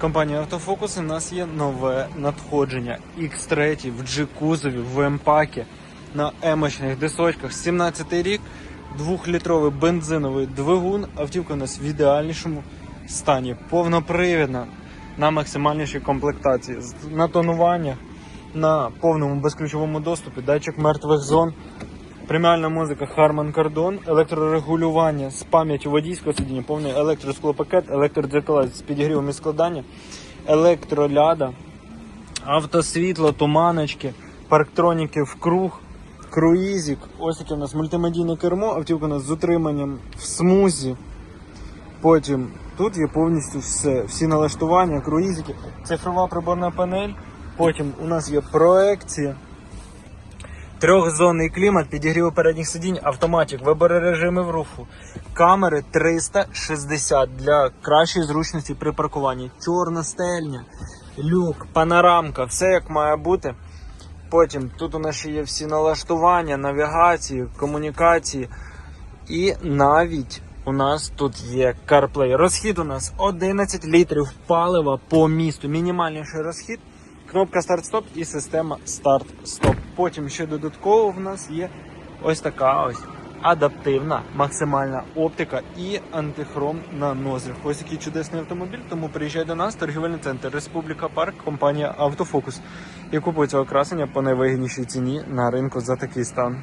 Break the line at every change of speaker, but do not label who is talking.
Компанія Автофокус у нас є нове надходження X3 в G-кузові, в М-пакі на емочних дисочках. 17 рік, 2-літровий бензиновий двигун. Автівка у нас в ідеальнішому стані. Повнопривідна на максимальнішій комплектації. На тонування, на повному безключовому доступі, датчик мертвих зон. Преміальна музика Harman Kardon, електрорегулювання з пам'яттю водійського сидіння, повний електросклопакет, електродзеркала з підігрівом і складання, електроляда, автосвітло, туманочки, парктроніки в круг, круїзик. Ось таке у нас мультимедійне кермо, автівка у нас з утриманням в смузі. Потім тут є повністю все, всі налаштування, круїзики, цифрова приборна панель. Потім у нас є проекція. Трьохзонний клімат, підігрів передніх сидінь, автоматик, вибори режимів руху, камери 360 для кращої зручності при паркуванні, чорна стельня, люк, панорамка, все як має бути. Потім тут у нас ще є всі налаштування, навігації, комунікації. І навіть у нас тут є CarPlay. Розхід у нас 11 літрів палива по місту. Мінімальніший розхід. Кнопка старт-стоп і система старт-стоп. Потім ще додатково в нас є ось така ось адаптивна максимальна оптика і антихром на нозрях. Ось який чудесний автомобіль. Тому приїжджай до нас, торгівельний центр Республіка Парк, компанія Автофокус. І купуй цього красення по найвигіднішій ціні на ринку за такий стан.